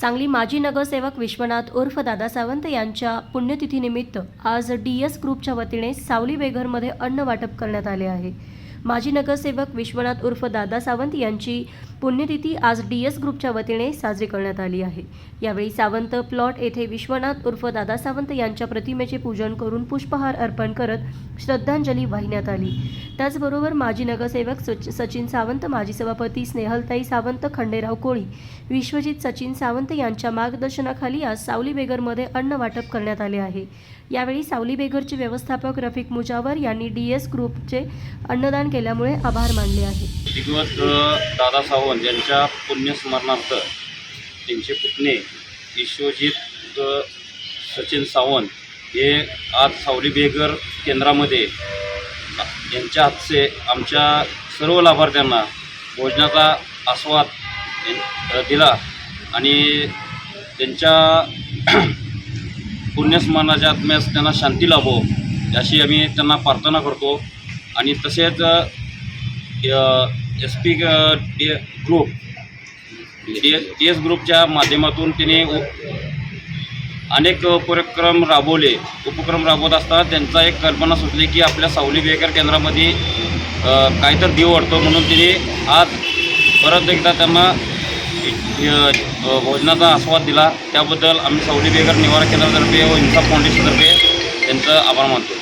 सांगली माजी नगरसेवक विश्वनाथ उर्फ दादा सावंत यांच्या पुण्यतिथीनिमित्त आज डी एस ग्रुपच्या वतीने सावली बेघरमध्ये अन्न वाटप करण्यात आले आहे. माजी नगरसेवक विश्वनाथ उर्फ दादा सावंत यांची पुण्यतिथी आज डी एस ग्रुपच्या वतीने साजरी करण्यात आली आहे. यावेळी सावंत प्लॉट येथे विश्वनाथ उर्फ दादा सावंत यांच्या प्रतिमेचे पूजन करून पुष्पहार अर्पण करत श्रद्धांजली वाहिण्यात आली. त्याचबरोबर माजी नगरसेवक सच- सचिन सावंत माजी सभापती स्नेहलताई सावंत खंडेराव कोळी विश्वजित सचिन सावंत यांच्या मार्गदर्शनाखाली आज सावली बेगरमध्ये अन्न वाटप करण्यात आले आहे. यावेळी सावली बेगरचे व्यवस्थापक रफिक मुजावर यांनी डी एस ग्रुपचे अन्नदान केल्यामुळे आभार मानले आहे दिवस दादा सावंत यांच्या पुण्यस्मरणार्थ त्यांचे पुतणे विश्वजित सचिन सावंत हे आज सावली बेगर केंद्रामध्ये यांच्या हातचे आमच्या सर्व लाभार्थ्यांना भोजनाचा आस्वाद दिला आणि त्यांच्या पुण्यस्मरणाच्या आत्म्यास त्यांना शांती लाभो अशी आम्ही त्यांना प्रार्थना करतो. आणि तसेच S P D group. D S D S ग्रुपच्या माध्यमातून तिने अनेक उपक्रम राबवले. उपक्रम राबवत असताना त्यांचा एक कल्पना सुचली की आपल्या सावली बेकर केंद्रामध्ये काहीतरी देव वाढतो म्हणून तिने आज परत एकदा त्यांना भोजनाचा आस्वाद दिला. त्याबद्दल आम्ही सावली बेगर निवारा केंद्रातर्फे व इन्सा फाउंडेशनतर्फे त्यांचं आभार मानतो.